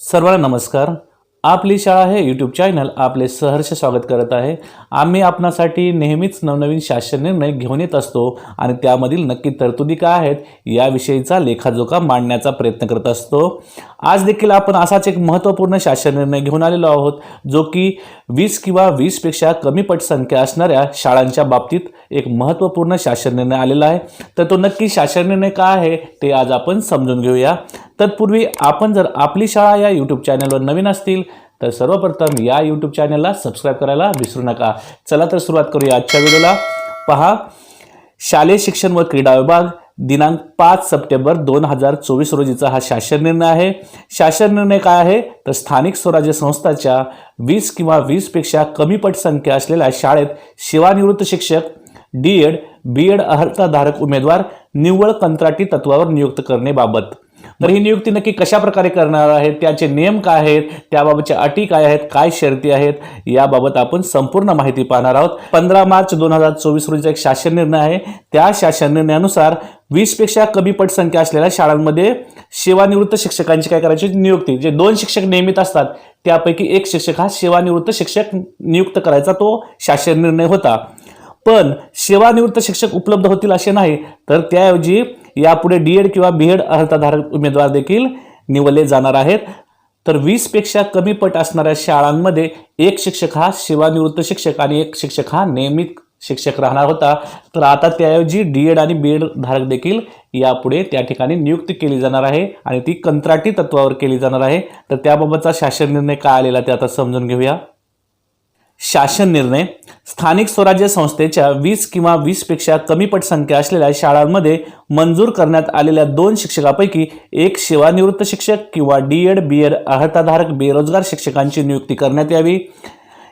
सर्वांना नमस्कार. आपली शाळा हे यूट्यूब चॅनल आपले सहर्ष स्वागत करत आहे. आम्ही आपणासाठी नेहमीच नवनवीन शासन निर्णय घेऊन येत असतो आणि त्यामधील नक्की तरतुदी काय आहेत याविषयीचा लेखाजोखा मांडण्याचा प्रयत्न करत असतो. आज देखील आपण असाच एक महत्त्वपूर्ण शासन निर्णय घेऊन आलेलो आहोत जो की वीस किंवा वीसपेक्षा कमी पटसंख्या असणाऱ्या शाळांच्या बाबतीत एक महत्त्वपूर्ण शासन निर्णय आलेला आहे. तर तो नक्की शासन निर्णय काय आहे ते आज आपण समजून घेऊया. तत्पूर्वी आपण जर आपली शाळा या यूट्यूब चॅनलवर नवीन असतील तर सर्वप्रथम या यूट्यूब चॅनलला सबस्क्राईब करायला विसरू नका. चला तर सुरुवात करूया आजच्या व्हिडिओला. पहा शालेय शिक्षण व क्रीडा विभाग दिनांक पाच सप्टेंबर दोन हजार चोवीस रोजीचा हा शासन निर्णय आहे. शासन निर्णय काय आहे? तर स्थानिक स्वराज्य संस्थाच्या वीस किंवा वीसपेक्षा कमी पटसंख्या असलेल्या शाळेत सेवानिवृत्त शिक्षक डी एड बी एड अर्हताधारक उमेदवार निव्वळ कंत्राटी तत्वावर नियुक्त करणेबाबत तर ही नियुक्ती नक्की कशा प्रकारे करणार आहेत? त्याचे नियम काय आहेत? त्याबाबतच्या अटी काय आहेत? काय शर्ती आहेत? याबाबत आपण संपूर्ण माहिती पाहणार आहोत. पंधरा मार्च दोन हजार चोवीस रोजीचा एक शासन निर्णय आहे. त्या शासन निर्णयानुसार वीसपेक्षा कमी पटसंख्या असलेल्या शाळांमध्ये सेवानिवृत्त शिक्षकांची काय करायची? नियुक्ती. जे दोन शिक्षक नियमित असतात त्यापैकी एक शिक्षक हा सेवानिवृत्त शिक्षक नियुक्त करायचा तो शासन निर्णय होता. पण सेवानिवृत्त शिक्षक उपलब्ध होतील असे नाही. तर त्याऐवजी यापुढे डी एड किंवा बी एड अर्हताधारक उमेदवार देखील निवडले जाणार आहेत. तर वीसपेक्षा कमी पट असणाऱ्या शाळांमध्ये एक शिक्षक हा सेवानिवृत्त शिक्षक आणि एक शिक्षक हा नियमित शिक्षक राहणार होता. तर आता त्याऐवजी डी एड आणि बी एड धारक देखील यापुढे त्या ठिकाणी नियुक्ती केली जाणार आहे आणि ती कंत्राटी तत्वावर केली जाणार आहे. तर त्याबाबतचा शासन निर्णय काय आलेला ते आता समजून घेऊया. शासन निर्णय. स्थानिक स्वराज्य संस्थेच्या वीस किंवा वीसपेक्षा कमी पटसंख्या असलेल्या शाळांमध्ये मंजूर करण्यात आलेल्या दोन शिक्षकापैकी एक सेवानिवृत्त शिक्षक किंवा डी एड बी एड अर्हताधारक बेरोजगार शिक्षकांची नियुक्ती करण्यात यावी.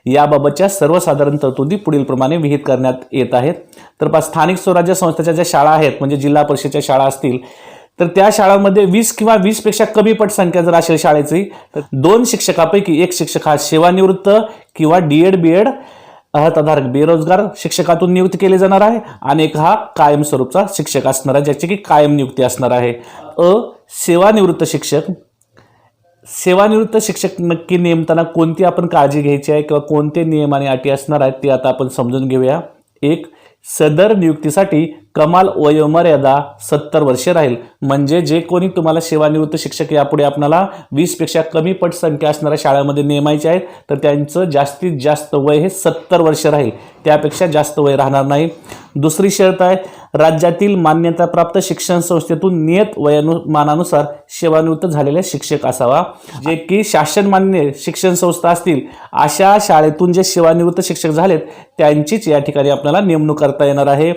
याबाबतच्या सर्वसाधारण तरतुदी पुढीलप्रमाणे विहित करण्यात येत आहेत. तर पहा स्थानिक स्वराज्य संस्थेच्या ज्या शाळा आहेत म्हणजे जिल्हा परिषदेच्या शाळा असतील तर त्या शाळांमध्ये वीस किंवा वीसपेक्षा कमी पटसंख्या जर असेल शाळेची. तर दोन शिक्षकापैकी एक शिक्षक हा सेवानिवृत्त किंवा डी एड बी एड अर्हताधारक बेरोजगार शिक्षकातून नियुक्ती केली जाणार आहे आणि एक हा कायमस्वरूपचा शिक्षक असणार आहे ज्याची की कायम नियुक्ती असणार आहे. अ सेवानिवृत्त शिक्षक. सेवानिवृत्त शिक्षक नक्की नेमताना कोणती आपण काळजी घ्यायची आहे किंवा कोणते नियम आणि अटी असणार आहेत ते आता आपण समजून घेऊया. एक सदर नियुक्तीसाठी कमाल वयोमर्यादा सत्तर वर्षे राहील. म्हणजे जे कोणी तुम्हाला सेवानिवृत्त शिक्षक यापुढे आपल्याला वीसपेक्षा कमी पट संख्या असणाऱ्या शाळेमध्ये नेमायचे आहेत तर त्यांचं जास्तीत जास्त वय हे सत्तर वर्ष राहील. त्यापेक्षा जास्त वय राहणार नाही. दुसरी शर्त आहे राज्यातील मान्यताप्राप्त शिक्षण संस्थेतून नियत वयानुमानानुसार सेवानिवृत्त झालेला शिक्षक असावा. जे की शासन मान्य शिक्षण संस्था असतील अशा शाळेतून जे सेवानिवृत्त शिक्षक झालेत त्यांचीच या ठिकाणी आपल्याला नेमणूक करता करता येणार आहे.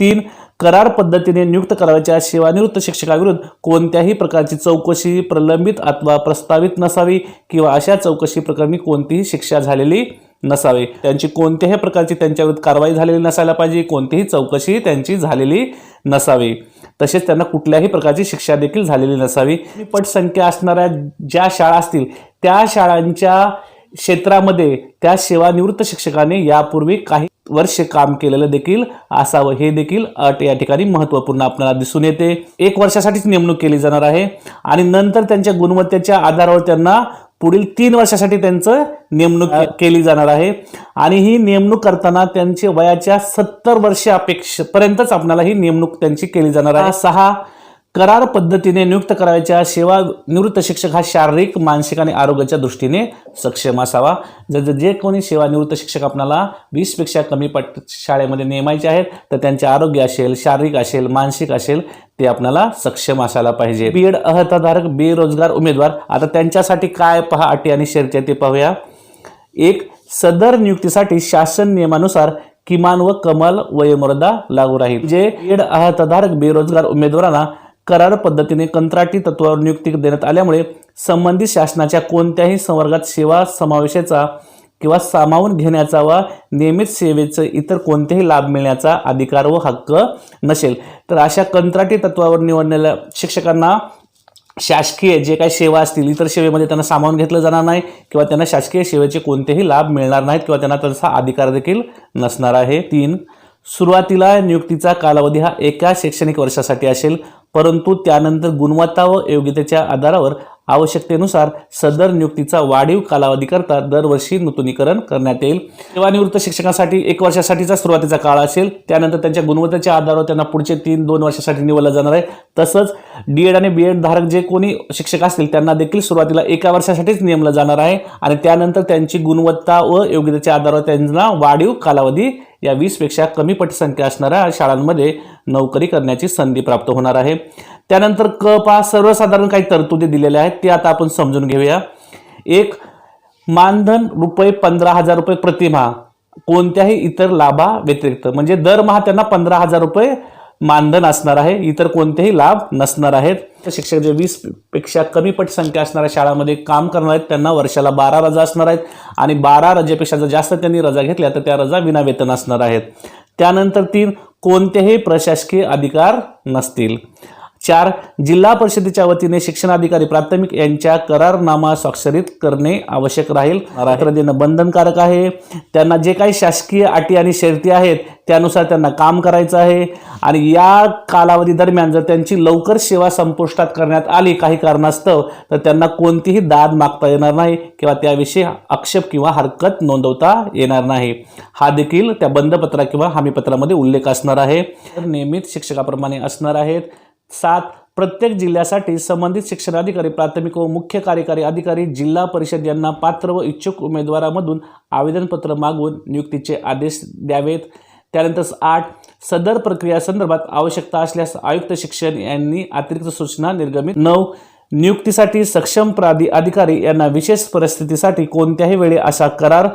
तीन करार पद्धतीने नियुक्त करावयाच्या सेवानिवृत्त शिक्षकाविरुद्ध कोणत्याही प्रकारची चौकशी प्रलंबित अथवा प्रस्तावित नसावी किंवा अशा चौकशी प्रकरणी कोणतीही शिक्षा झालेली नसावी. त्यांची कोणत्याही प्रकारची त्यांच्याविरुद्ध कारवाई झालेली नसायला पाहिजे कोणतीही चौकशी त्यांची झालेली नसावी. तसेच त्यांना कुठल्याही प्रकारची शिक्षा देखील झालेली नसावी. पटसंख्या असणाऱ्या ज्या शाळा असतील त्या शाळांच्या क्षेत्रामध्ये त्या सेवानिवृत्त शिक्षकाने यापूर्वी काही वर्ष काम केलेलं देखील असावं. हे देखील अट या ठिकाणी महत्त्वपूर्ण आपल्याला दिसून येते. एक वर्षासाठीच नेमणूक केली जाणार आहे आणि नंतर त्यांच्या गुणवत्तेच्या आधारावर त्यांना पुढील तीन वर्षासाठी त्यांचं नेमणूक केली जाणार आहे. आणि ही नेमणूक करताना त्यांची वयाच्या सत्तर वर्ष अपेक्षेपर्यंतच आपल्याला ही नेमणूक त्यांची केली जाणार आहे. सहा करार पद्धतीने नियुक्त करायच्या सेवा निवृत्त शिक्षक हा शारीरिक मानसिक आणि आरोग्याच्या दृष्टीने सक्षम असावा. जर जर जे कोणी सेवानिवृत्त शिक्षक आपल्याला वीसपेक्षा कमी पट शाळेमध्ये नेमायचे आहेत तर त्यांचे आरोग्य असेल शारीरिक असेल मानसिक असेल ते आपल्याला सक्षम असायला पाहिजे. बी एड अर्हताधारक बेरोजगार उमेदवार. आता त्यांच्यासाठी काय पहा अटी आणि शर्ती आहे ते पाहूया. एक सदर नियुक्तीसाठी शासन नियमानुसार किमान व कमाल वयोमर्यादा लागू राहील. जे एड अर्हताधारक बेरोजगार उमेदवारांना करार पद्धतीने कंत्राटी तत्वावर नियुक्ती देण्यात आल्यामुळे संबंधित शासनाच्या कोणत्याही संवर्गात सेवा समावेशाचा किंवा सामावून घेण्याचा व नियमित सेवेचं इतर कोणतेही लाभ मिळण्याचा अधिकार व हक्क नसेल. तर अशा कंत्राटी तत्वावर निवडलेल्या शिक्षकांना शासकीय जे काही सेवा असतील इतर सेवेमध्ये त्यांना सामावून घेतलं जाणार नाही किंवा त्यांना शासकीय सेवेचे कोणतेही लाभ मिळणार नाहीत किंवा त्यांना त्याचा अधिकार देखील नसणार आहे. तीन सुरुवातीला नियुक्तीचा कालावधी हा एका शैक्षणिक वर्षासाठी असेल परंतु त्यानंतर गुणवत्ता व योग्यतेच्या आधारावर आवश्यकतेनुसार सदर नियुक्तीचा वाढीव कालावधी करता दरवर्षी नूतनीकरण करण्यात येईल. सेवानिवृत्त शिक्षकांसाठी एक वर्षासाठीचा सुरुवातीचा काळ असेल त्यानंतर त्यांच्या गुणवत्तेच्या आधारावर त्यांना पुढचे तीन दोन वर्षासाठी निवडलं जाणार आहे. तसंच डी एड आणि बी एड धारक जे कोणी शिक्षक असतील त्यांना देखील सुरुवातीला एका वर्षासाठीच नेमलं जाणार आहे आणि त्यानंतर त्यांची गुणवत्ता व योग्यतेच्या आधारावर त्यांना वाढीव कालावधी या वीसपेक्षा कमी पटसंख्या असणाऱ्या शाळांमध्ये नोकरी करण्याची संधी प्राप्त होणार आहे. त्यानंतर क पा सर्वसाधारण काही तरतुदी दिलेल्या आहेत. ते आता आपण समजून घेऊया. एक मानधन रुपये पंधरा हजार रुपये प्रतिमा कोणत्याही इतर लाभा व्यतिरिक्त म्हणजे दरमहा त्यांना पंधरा हजार रुपये मानधन असणार आहे इतर कोणतेही लाभ नसणार आहेत. शिक्षक जे वीसपेक्षा कमी पटसंख्या असणाऱ्या शाळांमध्ये काम करणार आहेत त्यांना वर्षाला बारा रजा असणार आहेत. आणि बारा रजेपेक्षा जर जास्त त्यांनी रजा घेतल्या तर त्या रजा विनावेतन असणार आहेत. त्यानंतर तीन कोणतेही प्रशासकीय अधिकार नसतील. चार जिल्हा परिषदेच्या वतीने शिक्षणाधिकारी प्राथमिक यांच्या करारनामा स्वाक्षरित करणे आवश्यक राहील. रात्र देणं बंधनकारक आहे. त्यांना जे काही शासकीय अटी आणि शर्ती आहेत त्यानुसार त्यांना काम करायचं आहे. आणि या कालावधी दरम्यान जर त्यांची लवकर सेवा संपुष्टात करण्यात आली काही कारणास्तव तर त्यांना कोणतीही दाद मागता येणार नाही किंवा त्याविषयी आक्षेप किंवा हरकत नोंदवता येणार नाही. हा देखील त्या बंधपत्रा किंवा हमीपत्रामध्ये उल्लेख असणार आहे. नियमित शिक्षकाप्रमाणे असणार आहेत. सात प्रत्येक जिल्ह्यासाठी संबंधित शिक्षणाधिकारी प्राथमिक व मुख्य कार्यकारी अधिकारी जिल्हा परिषद यांना पात्र व इच्छुक उमेदवारामधून आवेदनपत्र मागवून नियुक्तीचे आदेश द्यावेत. त्यानंतर आठ सदर प्रक्रिया संदर्भात आवश्यकता असल्यास आयुक्त शिक्षण यांनी अतिरिक्त सूचना निर्गमित. नऊ नियुक्तीसाठी सक्षम प्राधी अधिकारी यांना विशेष परिस्थितीसाठी कोणत्याही वेळी अशा करार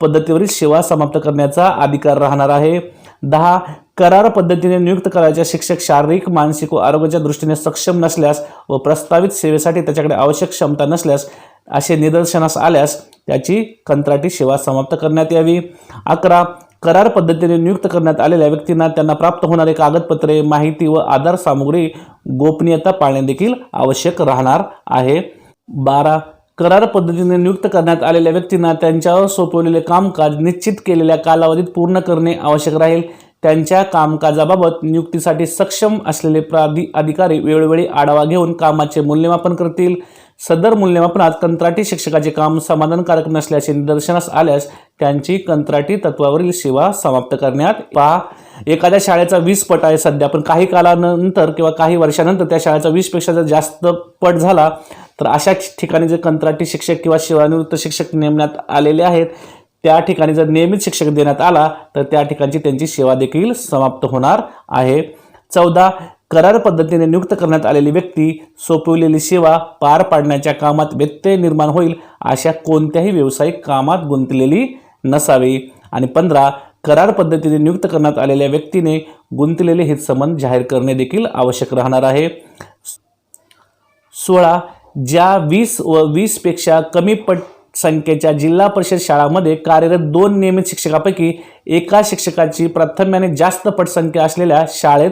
पद्धतीवरील सेवा समाप्त करण्याचा अधिकार राहणार आहे. दहा करार पद्धतीने नियुक्त करायच्या शिक्षक शारीरिक मानसिक व आरोग्याच्या दृष्टीने सक्षम नसल्यास व प्रस्तावित सेवेसाठी त्याच्याकडे आवश्यक क्षमता नसल्यास असे निदर्शनास आल्यास त्याची कंत्राटी सेवा समाप्त करण्यात यावी. अकरा करार पद्धतीने नियुक्त करण्यात आलेल्या व्यक्तींना त्यांना प्राप्त होणारे कागदपत्रे माहिती व आधार सामुग्री गोपनीयता पाळणे देखील आवश्यक राहणार आहे. बारा करार पद्धतीने नियुक्त करण्यात आलेल्या व्यक्तींना त्यांच्यावर सोपवलेले कामकाज निश्चित केलेल्या कालावधीत पूर्ण करणे आवश्यक राहील. त्यांच्या कामकाजाबाबत नियुक्तीसाठी सक्षम असलेले प्राधि अधिकारी वेळोवेळी आढावा घेऊन कामाचे मूल्यमापन करतील. सदर मूल्यमापनात कंत्राटी शिक्षकाचे काम समाधानकारक नसल्याचे निदर्शनास आल्यास त्यांची कंत्राटी तत्वावरील सेवा समाप्त करण्यात पहा एखाद्या शाळेचा वीस पट आहे सध्या पण काही कालानंतर किंवा काही वर्षानंतर त्या शाळेचा वीसपेक्षा जर जास्त पट झाला तर अशा ठिकाणी जे कंत्राटी शिक्षक किंवा सेवानिवृत्त शिक्षक नेमण्यात आलेले आहेत त्या ठिकाणी जर नियमित शिक्षक देण्यात आला तर त्या ठिकाणची त्यांची सेवा देखील समाप्त होणार आहे. चौदा करार पद्धतीने नियुक्त करण्यात आलेली व्यक्ती सोपवलेली सेवा पार पाडण्याच्या कामात व्यत्यय निर्माण होईल अशा कोणत्याही व्यावसायिक कामात गुंतलेली नसावी. आणि पंधरा करार पद्धतीने नियुक्त करण्यात आलेल्या व्यक्तीने गुंतलेले हितसंबंध जाहीर करणे देखील आवश्यक राहणार आहे. सोळा ज्या वीस व वीसपेक्षा कमी पट संख्येच्या जिल्हा परिषद शाळांमध्ये कार्यरत दोन नियमित शिक्षकापैकी एका शिक्षकाची प्राथम्याने जास्त पटसंख्या असलेल्या शाळेत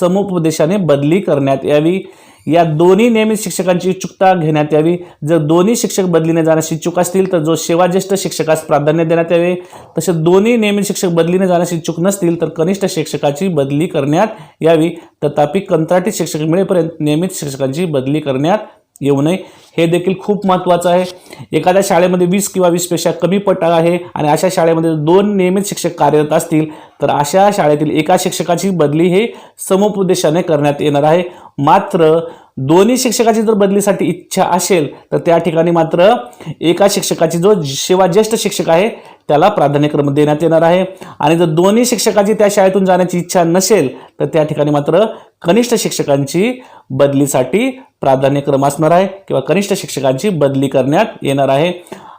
समुपदेशाने बदली करण्यात यावी. या दोन्ही नियमित शिक्षकांची इच्छुकता घेण्यात यावी. जर दोन्ही शिक्षक बदलीने जाण्यास इच्छुक असतील तर जो सेवाज्येष्ठ शिक्षकास प्राधान्य देण्यात यावे. तसे दोन्ही नियमित शिक्षक बदलीने जाण्यास इच्छुक नसतील तर कनिष्ठ शिक्षकाची बदली करण्यात यावी. तथापि कंत्राटी शिक्षक मिळेपर्यंत नियमित शिक्षकांची बदली करण्यात येऊ नये. हे देखील खूप महत्त्वाचं आहे. एखाद्या शाळेमध्ये वीस किंवा वीसपेक्षा कमी पट आहे आणि अशा शाळेमध्ये दोन नियमित शिक्षक कार्यरत असतील तर अशा शाळेतील एका शिक्षकाची बदली हे समुपदेशाने करण्यात येणार आहे. मात्र दोन्ही शिक्षकाची जर बदलीसाठी इच्छा असेल तर त्या ठिकाणी मात्र एका शिक्षकाची जो सेवा ज्येष्ठ शिक्षक आहे त्याला प्राधान्यक्रम देण्यात येणार आहे. आणि जर दोन्ही शिक्षकाची त्या शाळेतून जाण्याची इच्छा नसेल तर त्या ठिकाणी मात्र कनिष्ठ शिक्षकांची बदलीसाठी प्राधान्यक्रम असणार आहे किंवा कनिष्ठ शिक्षकांची बदली करण्यात येणार आहे.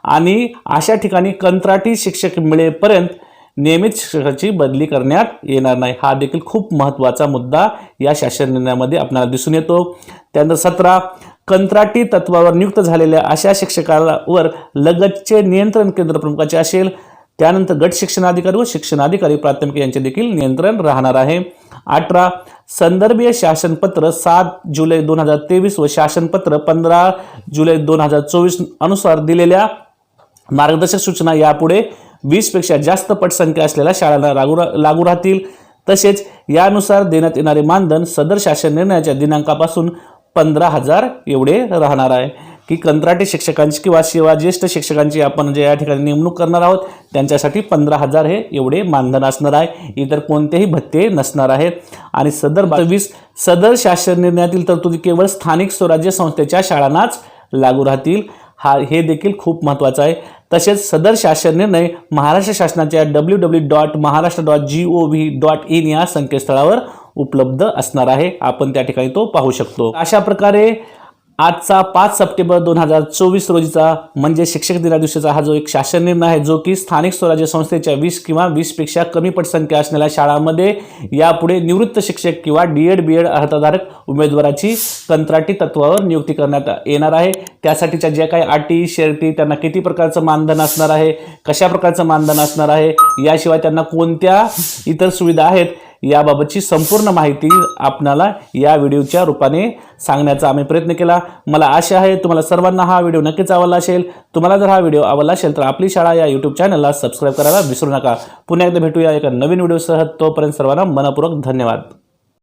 आणि अशा ठिकाणी कंत्राटी शिक्षक मिळेपर्यंत नियमित शिक्षकाची बदली करण्यात येणार नाही. हा देखील खूप महत्त्वाचा मुद्दा या शासन निर्णयामध्ये आपल्याला दिसून येतो. त्यानंतर सतरा कंत्राटी तत्वावर नियुक्त झालेल्या अशा शिक्षकावर लगतचे नियंत्रण केंद्र प्रमुखाचे असेल. त्यानंतर गट शिक्षणाधिकारी व शिक्षणाधिकारी प्राथमिक यांचे देखील नियंत्रण राहणार आहे. अठरा संदर्भीय शासनपत्र सात जुलै दोन हजार तेवीस व शासनपत्र पंधरा जुलै दोन हजार चोवीस अनुसार दिलेल्या मार्गदर्शक सूचना यापुढे वीसपेक्षा जास्त पटसंख्या असलेल्या शाळांना लागू रा- लागू राहतील. तसेच यानुसार देण्यात येणारे मानधन सदर शासन निर्णयाच्या दिनांकापासून पंधरा हजार एवढे राहणार आहे. की कंत्राटी शिक्षकांची किंवा सेवा ज्येष्ठ शिक्षकांची आपण जे या ठिकाणी नेमणूक करणार आहोत त्यांच्यासाठी पंधरा हजार हे एवढे मानधन असणार आहे. इतर कोणतेही भत्ते नसणार आहेत. आणि सदर बावीस सदर शासन निर्णयातील तरतुदी केवळ स्थानिक स्वराज्य संस्थेच्या शाळांनाच लागू राहतील. हा हे देखील खूप महत्त्वाचं आहे. तसेच सदर शासन निर्णय महाराष्ट्र शासनाच्या W W dot Maharashtra dot G O V dot in या संकेतस्थळावर उपलब्ध असणार आहे. आपण त्या ठिकाणी तो पाहू शकतो. अशा प्रकारे आजचा पाच सप्टेंबर दोन हजार चोवीस रोजीचा म्हणजे शिक्षक दिना दिवशीचा हा जो एक शासन निर्णय आहे जो की स्थानिक स्वराज्य संस्थेच्या वीस किंवा वीसपेक्षा कमी पटसंख्या असणाऱ्या शाळांमध्ये यापुढे निवृत्त शिक्षक किंवा डी एड बी एड अर्हताधारक उमेदवाराची कंत्राटी तत्वावर नियुक्ती करण्यात येणार आहे. त्यासाठीच्या ज्या काही अटी शर्टी त्यांना किती प्रकारचं मानधन असणार आहे कशा प्रकारचं मानधन असणार आहे याशिवाय त्यांना कोणत्या इतर सुविधा आहेत याबाबतची संपूर्ण माहिती आपणाला या व्हिडिओच्या रूपाने सांगण्याचा आम्ही प्रयत्न केला. मला आशा आहे तुम्हाला सर्वांना हा व्हिडिओ नक्कीच आवडला असेल. तुम्हाला जर हा व्हिडिओ आवडला असेल तर आपली शाळा या यूट्यूब चॅनलला सबस्क्राईब करायला विसरू नका. पुन्हा एकदा भेटूया एका नवीन व्हिडिओसह. तोपर्यंत सर्वांना मनपूर्वक धन्यवाद.